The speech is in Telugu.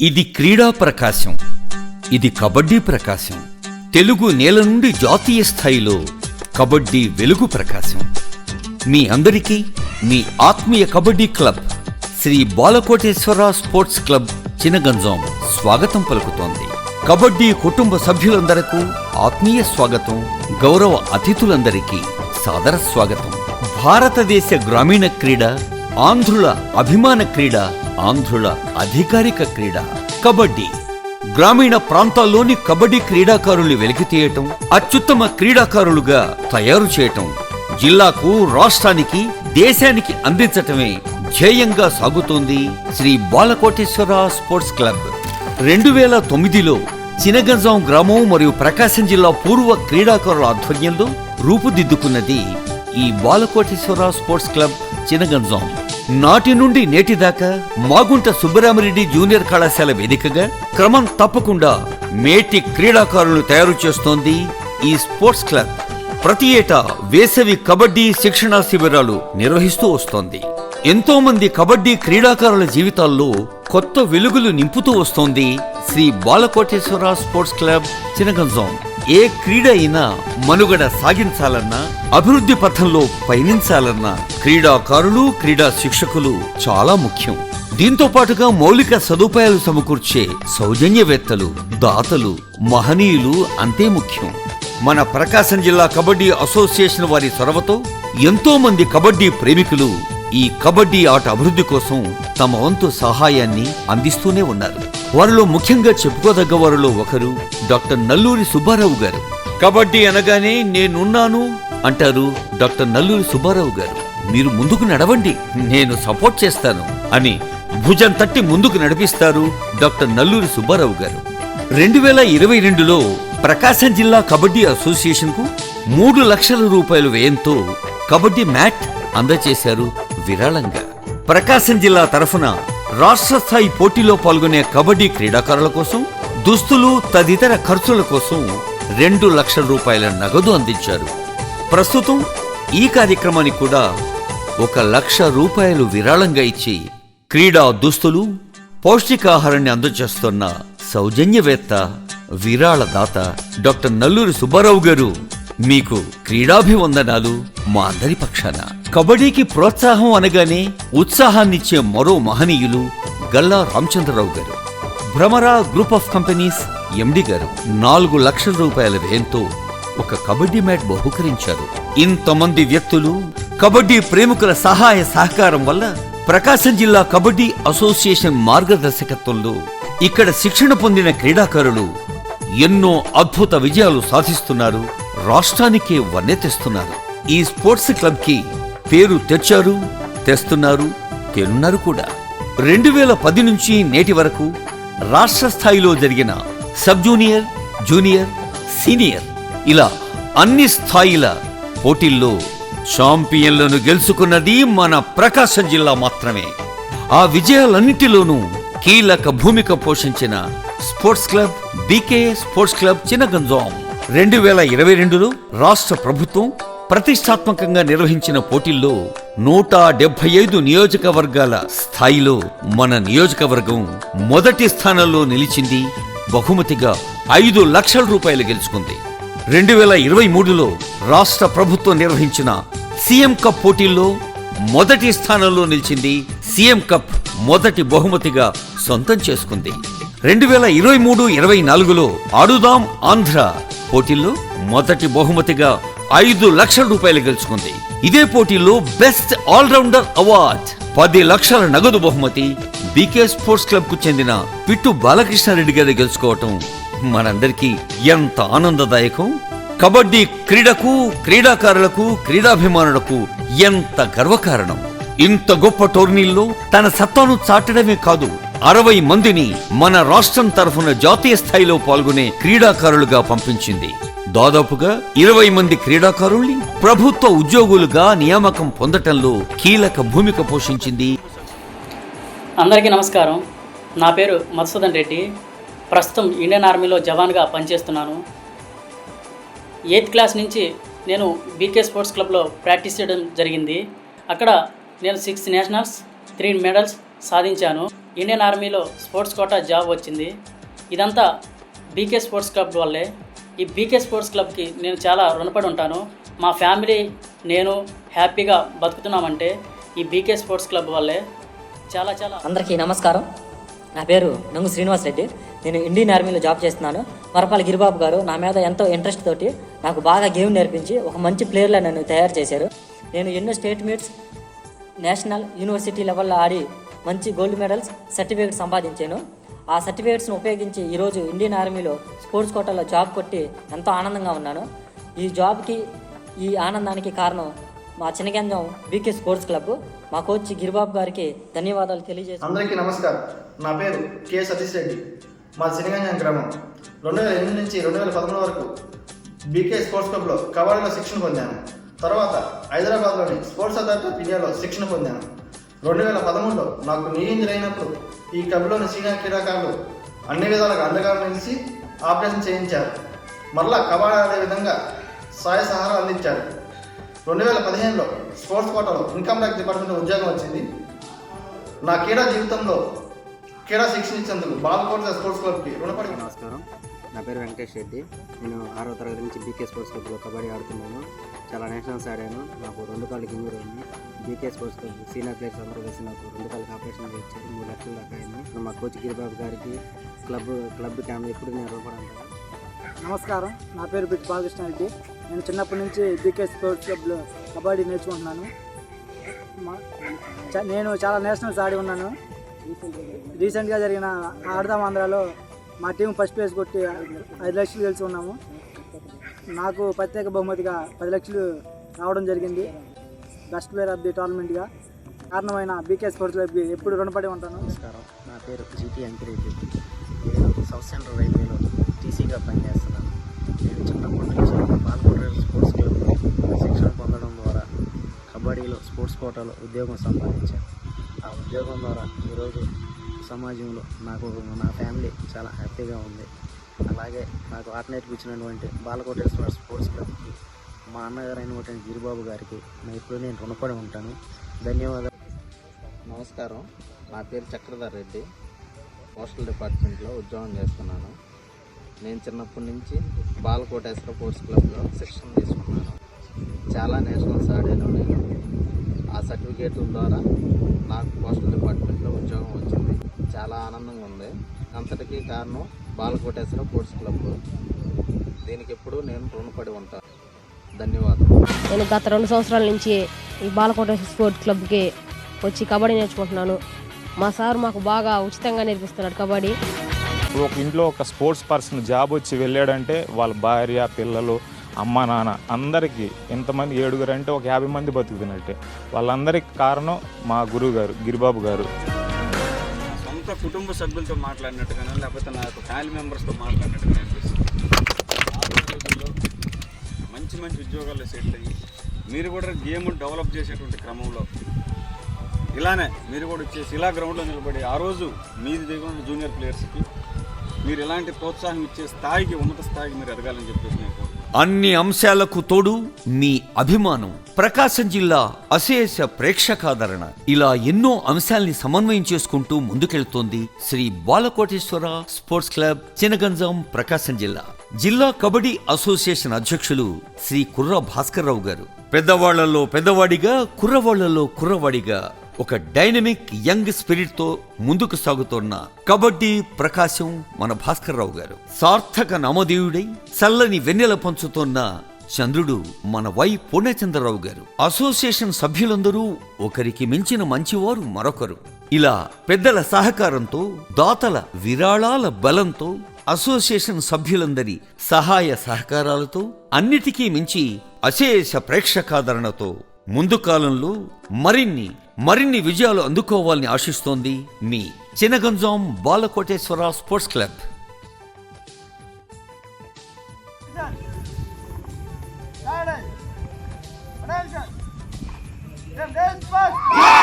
ఇది క్రీడా ప్రకాశం ఇది కబడ్డీ ప్రకాశం. తెలుగు నేల నుండి జాతీయ స్థాయిలో కబడ్డీ వెలుగు ప్రకాశం. మీ అందరికీ మీ ఆత్మీయ kabaddi club Shri Balakoteswara sports club Chinaganjam స్వాగతం పలుకుతోంది. కబడ్డీ కుటుంబ సభ్యులందరకు ఆత్మీయ స్వాగతం గౌరవ అతిథులందరికీ సాదర స్వాగతం. భారతదేశ గ్రామీణ క్రీడ ఆంధ్రుల అభిమాన క్రీడ ఆంధ్రుల అధికారిక క్రీడ కబడ్డీ. గ్రామీణ ప్రాంతాల్లోని కబడ్డీ క్రీడాకారుల్ని వెలికితీయటం అత్యుత్తమ క్రీడాకారులుగా తయారు చేయటం జిల్లాకు రాష్ట్రానికి దేశానికి అందించటమే ధ్యేయంగా సాగుతోంది శ్రీ బాలకోటేశ్వర స్పోర్ట్స్ క్లబ్. రెండు వేల తొమ్మిదిలో చినగంజాం గ్రామం మరియు ప్రకాశం జిల్లా పూర్వ క్రీడాకారుల ఆధ్వర్యంలో రూపుదిద్దుకున్నది ఈ బాలకోటేశ్వర స్పోర్ట్స్ క్లబ్ చినగంజాం. నాటి నుండి నేటి దాకా మాగుంట సుబ్బరామరెడ్డి జూనియర్ కళాశాల వేదికగా క్రమం తప్పకుండా మేటి క్రీడాకారులను తయారు చేస్తోంది ఈ స్పోర్ట్స్ క్లబ్. ప్రతి ఏటా వేసవి కబడ్డీ శిక్షణా శిబిరాలు నిర్వహిస్తూ వస్తోంది. ఎంతో మంది కబడ్డీ క్రీడాకారుల జీవితాల్లో కొత్త వెలుగులు నింపుతూ వస్తోంది శ్రీ బాలకోటేశ్వర స్పోర్ట్స్ క్లబ్ చినగంజాం. ఏ క్రీడ అయినా మనుగడ సాగించాలన్నా అభివృద్ధి పథంలో పయనించాలన్నా క్రీడాకారులు క్రీడా శిక్షకులు చాలా ముఖ్యం. దీంతో పాటుగా మౌలిక సదుపాయాలు సమకూర్చే సౌజన్యవేత్తలు దాతలు మహనీయులు అంతే ముఖ్యం. మన ప్రకాశం జిల్లా కబడ్డీ అసోసియేషన్ వారి చొరవతో ఎంతో మంది కబడ్డీ ప్రేమికులు ఈ కబడ్డీ ఆట అభివృద్ధి కోసం తమ వంతు సహాయాన్ని అందిస్తూనే ఉన్నారు. వారిలో ముఖ్యంగా చెప్పుకోదగ్గ వారిలో ఒకరు డాక్టర్ నల్లూరి సుబ్బారావు గారు. కబడ్డీ అనగానే నేనున్నాను అంటారు డాక్టర్ నల్లూరి సుబ్బారావు గారు. మీరు ముందుకు నడవండి నేను సపోర్ట్ చేస్తాను అని భుజం తట్టి ముందుకు నడిపిస్తారు డాక్టర్ నల్లూరి సుబ్బారావు గారు. రెండు వేల ఇరవై రెండులో ప్రకాశం జిల్లా కబడ్డీ అసోసియేషన్కు మూడు లక్షల రూపాయల వ్యయంతో కబడ్డీ మ్యాట్ అందజేశారు విరాళంగా. ప్రకాశం జిల్లా తరఫున రాష్ట్ర స్థాయి పోటీలో పాల్గొనే కబడ్డీ క్రీడాకారుల కోసం దుస్తులు తదితర ఖర్చుల కోసం రెండు లక్షల రూపాయల నగదు అందించారు. ప్రస్తుతం ఈ కార్యక్రమానికి కూడా ఒక లక్ష రూపాయలు విరాళంగా ఇచ్చి క్రీడా దుస్తులు పౌష్టికాహారాన్ని అందజేస్తున్న సౌజన్యవేత్త విరాళదాత డాక్టర్ నల్లూరి సుబ్బారావు గారు మీకు క్రీడాభివందనాలు మా అందరి పక్షాన. కబడ్డీకి ప్రోత్సాహం అనగానే ఉత్సాహాన్నిచ్చే మరో మహనీయులు Galla Ramachandrarao garu. Bhramara group of companies MD garu నాలుగు లక్షల రూపాయల వ్యయంతో ఒక కబడ్డీ మ్యాట్ బహుకరించారు. ఇంతమంది వ్యక్తులు కబడ్డీ ప్రేమికుల సహాయ సహకారం వల్ల ప్రకాశం జిల్లా కబడ్డీ అసోసియేషన్ మార్గదర్శకత్వంలో ఇక్కడ శిక్షణ పొందిన క్రీడాకారులు ఎన్నో అద్భుత విజయాలు సాధిస్తున్నారు. రాష్ట్రానికే వన్నె తెస్తున్నారు ఈ స్పోర్ట్స్ క్లబ్కి పేరు తెచ్చారు తెస్తున్నారు తెనున్నారు కూడా. రెండు వేల పది నుంచి నేటి వరకు రాష్ట్ర స్థాయిలో జరిగిన సబ్ జూనియర్ జూనియర్ సీనియర్ ఇలా అన్ని స్థాయిల పోటీల్లో ఛాంపియన్లను గెలుచుకున్నది మన ప్రకాశం జిల్లా మాత్రమే. ఆ విజయాలన్నిటిలోనూ కీలక భూమిక పోషించిన sports club BK sports club Chinaganjam. రెండు వేల ఇరవై రెండులో రాష్ట్ర ప్రభుత్వం ప్రతిష్టాత్మకంగా నిర్వహించిన పోటీల్లో నూట డెబ్బై ఐదు నియోజకవర్గాల స్థాయిలో మన నియోజకవర్గం మొదటి స్థానంలో నిలిచింది. బహుమతిగా ఐదు లక్షల రూపాయలు గెలుచుకుంది. రెండు వేల ఇరవై మూడులో రాష్ట్ర ప్రభుత్వం నిర్వహించిన సీఎం కప్ పోటీల్లో మొదటి స్థానంలో నిలిచింది. సీఎం కప్ మొదటి బహుమతిగా సొంతం చేసుకుంది. రెండు వేల ఇరవై మూడు ఇరవై నాలుగులో ఆడుదాం ఆంధ్ర పోటీల్లో మొదటి బహుమతిగా ఐదు లక్షల రూపాయలు గెలుచుకుంది. ఇదే పోటీలో బెస్ట్ ఆల్రౌండర్ అవార్డ్. పది లక్షల నగదు బహుమతి బీకే స్పోర్ట్స్ క్లబ్కు చెందిన పిట్టు బాలకృష్ణారెడ్డి గారి గెలుచుకోవటం మనందరికీ ఎంత ఆనందదాయకం? కబడ్డీ క్రీడకు క్రీడాకారులకు క్రీడాభిమానులకు ఎంత గర్వకారణం? ఇంత గొప్ప టోర్నీల్లో తన సత్తాను చాటడమే కాదు అరవై మందిని మన రాష్ట్రం తరఫున జాతీయ స్థాయిలో పాల్గొనే క్రీడాకారులుగా పంపించింది. దాదాపుగా ఇరవై మంది క్రీడాకారుల్ని ప్రభుత్వ ఉద్యోగులుగా నియామకం పొందటంలో కీలక భూమిక పోషించింది. అందరికీ నమస్కారం. నా పేరు మధుసూదన్ రెడ్డి. ప్రస్తుతం ఇండియన్ ఆర్మీలో జవాన్గా పనిచేస్తున్నాను. ఎయిత్ క్లాస్ నుంచి నేను బీకే స్పోర్ట్స్ క్లబ్లో ప్రాక్టీస్ చేయడం జరిగింది. అక్కడ నేను సిక్స్ నేషనల్స్ త్రీ మెడల్స్ సాధించాను. ఇండియన్ ఆర్మీలో స్పోర్ట్స్ కోటా జాబ్ వచ్చింది. ఇదంతా బీకే స్పోర్ట్స్ క్లబ్ వల్లే. ఈ బీకే స్పోర్ట్స్ క్లబ్కి నేను చాలా రుణపడి ఉంటాను. మా ఫ్యామిలీ నేను హ్యాపీగా బతుకుతున్నామంటే ఈ బీకే స్పోర్ట్స్ క్లబ్ వల్లే. చాలా చాలా. అందరికీ నమస్కారం. నా పేరు నంగు శ్రీనివాస్ రెడ్డి. నేను ఇండియన్ ఆర్మీలో జాబ్ చేస్తున్నాను. వరపాల గిరిబాబు గారు నా మీద ఎంతో ఇంట్రెస్ట్ తోటి నాకు బాగా గేమ్ నేర్పించి ఒక మంచి ప్లేయర్లా నన్ను తయారు చేశారు. నేను ఎన్నో స్టేట్ మీట్స్ నేషనల్ యూనివర్సిటీ లెవెల్లో ఆడి మంచి గోల్డ్ మెడల్స్ సర్టిఫికేట్ సంపాదించాను. ఆ సర్టిఫికేట్స్ను ఉపయోగించి ఈరోజు ఇండియన్ ఆర్మీలో స్పోర్ట్స్ కోటాలో జాబ్ కొట్టి ఎంతో ఆనందంగా ఉన్నాను. ఈ జాబ్కి ఈ ఆనందానికి కారణం మా చిన్నగంజం బీకే స్పోర్ట్స్ క్లబ్. మా కోచ్ గిరిబాబు గారికి ధన్యవాదాలు తెలియజేసి అందరికీ నమస్కారం. నా పేరు కె సతీష్ రెడ్డి. మా చిన్నగంజం గ్రామం. రెండు వేల ఎనిమిది నుంచి రెండు వేల పదమూడు వరకు బీకే స్పోర్ట్స్ క్లబ్లో కబడ్డీలో శిక్షణ పొందాను. తర్వాత హైదరాబాద్లోని స్పోర్ట్స్ అథారిటీ ఆఫ్ ఇండియాలో శిక్షణ పొందాను. రెండు వేల పదమూడులో నాకు నీ ఇంజరీ అయినప్పుడు ఈ క్లబ్లోని సీనియర్ క్రీడాకారులు అన్ని విధాలుగా అండగా నిలిచి ఆపరేషన్ చేయించారు. మరలా కబడ్డీ ఆడే విధంగా సాయ సహారాలు అందించారు. రెండు వేల పదిహేనులో స్పోర్ట్స్ కోటాలో ఇన్కమ్ ట్యాక్స్ డిపార్ట్మెంట్లో ఉద్యోగం వచ్చింది. నా క్రీడా జీవితంలో క్రీడా శిక్షణ ఇచ్చేందుకు బాలకోట స్పోర్ట్స్ క్లబ్కి రుణపడి నమస్కారం. నా పేరు వెంకటేష్ రెడ్డి. నేను ఆరో తరగతి నుంచి బీకే స్పోర్ట్స్ క్లబ్లో కబడ్డీ ఆడుతున్నాను. చాలా నేషనల్స్ ఆడాను. నాకు రెండు కాళ్ళకి ఇంజూరీ అయింది BK sports club senior players అందరూ కలిసి నాకు రెండు కాళ్ళకి ఆపరేషన్ ఇచ్చారు. మూడు లక్షల దాకా అయింది. మా కోచ్ గిరిబాబు గారికి క్లబ్ క్లబ్ క్యామ్ ఎప్పుడు నేను రూపడంటాను నమస్కారం. నా పేరు బిట్ బాలకృష్ణ రెడ్డి. నేను చిన్నప్పటి నుంచి బీకే స్పోర్ట్స్ క్లబ్లో కబడ్డీ నేర్చుకుంటున్నాను. నేను చాలా నేషనల్స్ ఆడి ఉన్నాను. రీసెంట్గా జరిగిన ఆడదాం ఆంధ్రాలో మా టీం ఫస్ట్ ప్లేస్ కొట్టి ఐదు లక్షలు గెలిచి ఉన్నాము. నాకు ప్రత్యేక బహుమతిగా పది లక్షలు రావడం జరిగింది. బెస్ట్ ప్లేయర్ ఆఫ్ ది టోర్నమెంట్గా కారణమైన బీకే స్పోర్ట్స్ క్లబ్కి ఎప్పుడు రుణపడి ఉంటాను. నమస్కారం. నా పేరు జీటీ అంకిరెడ్డి నేను సౌత్ సెంట్రల్ రైల్వేలో టీసీగా పనిచేస్తున్నాను. నేను చిన్నప్పటి నుంచి బాల్కోట స్పోర్ట్స్ క్లబ్లో శిక్షణ పొందడం ద్వారా కబడ్డీలో స్పోర్ట్స్ కోటాలో ఉద్యోగం సంపాదించాను. ఆ ఉద్యోగం ద్వారా ఈరోజు సమాజంలో నాకు నా ఫ్యామిలీ చాలా హ్యాపీగా ఉంది. అలాగే నాకు ఆట నేర్పించినటువంటి బాలకోటేశ్వర స్పోర్ట్స్ క్లబ్కి మా అన్నగారు అయినటువంటి గిరిబాబు గారికి నేను ఇప్పుడు నేను రుణపడి ఉంటాను. ధన్యవాదాలు. నమస్కారం. నా పేరు చక్రధర్ రెడ్డి. పోస్టల్ డిపార్ట్మెంట్లో ఉద్యోగం చేస్తున్నాను. నేను చిన్నప్పటి నుంచి బాలకోటేశ్వర స్పోర్ట్స్ క్లబ్లో శిక్షణ తీసుకున్నాను. చాలా నేషనల్స్ ఆడాను నేను ఆ సర్టిఫికేట్ల ద్వారా నాకు పోస్టల్ డిపార్ట్మెంట్లో ఉద్యోగం వచ్చింది. చాలా ఆనందంగా ఉంది. అంతటికీ కారణం బాలకోటేశ్వర స్పోర్ట్స్ క్లబ్. దీనికి ఎప్పుడూ నేను రుణపడి ఉంటాను ధన్యవాదాలు. నేను గత రెండు సంవత్సరాల నుంచి ఈ బాలకోట స్పోర్ట్స్ క్లబ్కి వచ్చి కబడ్డీ నేర్చుకుంటున్నాను. మా సార్ మాకు బాగా ఉచితంగా నేర్పిస్తున్నాడు కబడ్డీ. ఒక ఇంట్లో ఒక స్పోర్ట్స్ పర్సన్ జాబ్ వచ్చి వెళ్ళాడంటే వాళ్ళ భార్య పిల్లలు అమ్మ నాన్న అందరికీ ఎంతమంది ఏడుగురు అంటే ఒక యాభై మంది బతుకుతున్నట్టే. వాళ్ళందరికీ కారణం మా గురువు గారు గిరిబాబు గారు. సొంత కుటుంబ సభ్యులతో మాట్లాడినట్టుగానో లేకపోతే నా యొక్క ఫ్యామిలీ మెంబర్స్తో మాట్లాడినట్టుగా అనిపిస్తుంది. రోజుల్లో మంచి మంచి ఉద్యోగాల్లో సెటిల్ అయ్యి మీరు కూడా గేమ్ డెవలప్ చేసేటువంటి క్రమంలో ఇలానే మీరు కూడా వచ్చేసి ఇలా గ్రౌండ్లో నిలబడి ఆ రోజు మీది దగ్గర జూనియర్ ప్లేయర్స్కి మీరు ఇలాంటి ప్రోత్సాహం ఇచ్చే స్థాయికి ఉన్నత స్థాయికి మీరు ఎదగాలని చెప్పేసి అన్ని అంశాలకు తోడు మీ అభిమానం. ప్రకాశం జిల్లా అశేష ప్రేక్షకాదరణ. ఇలా ఎన్నో అంశాల్ని సమన్వయం చేసుకుంటూ ముందుకెళ్తోంది శ్రీ బాలకోటేశ్వర స్పోర్ట్స్ క్లబ్ చినగంజాం ప్రకాశం జిల్లా. జిల్లా కబడ్డీ అసోసియేషన్ అధ్యక్షులు శ్రీ కుర్ర భాస్కర్రావు గారు. పెద్దవాళ్ళలో పెద్దవాడిగా కుర్రవాళ్ళలో కుర్రవాడిగా. ఒక డైనమిక్ యంగ్ స్పిరిట్తో ముందుకు సాగుతోన్న కబడ్డీ ప్రకాశం మన భాస్కర్రావు గారు. సార్థక నమదేవుడై చల్లని వెన్నెల పంచుతోన్న చంద్రుడు మన వై పూర్ణచంద్రరావు గారు. అసోసియేషన్ సభ్యులందరూ ఒకరికి మించిన మంచివారు మరొకరు. ఇలా పెద్దల సహకారంతో దాతల విరాళాల బలంతో అసోసియేషన్ సభ్యులందరి సహాయ సహకారాలతో అన్నిటికీ మించి అశేష ప్రేక్షకాదరణతో ముందు కాలంలో మరిన్ని మరిన్ని విజయాలు అందుకోవాలని ఆశిస్తోంది మీ Chinaganjam Balakoteswara sports club Yeah!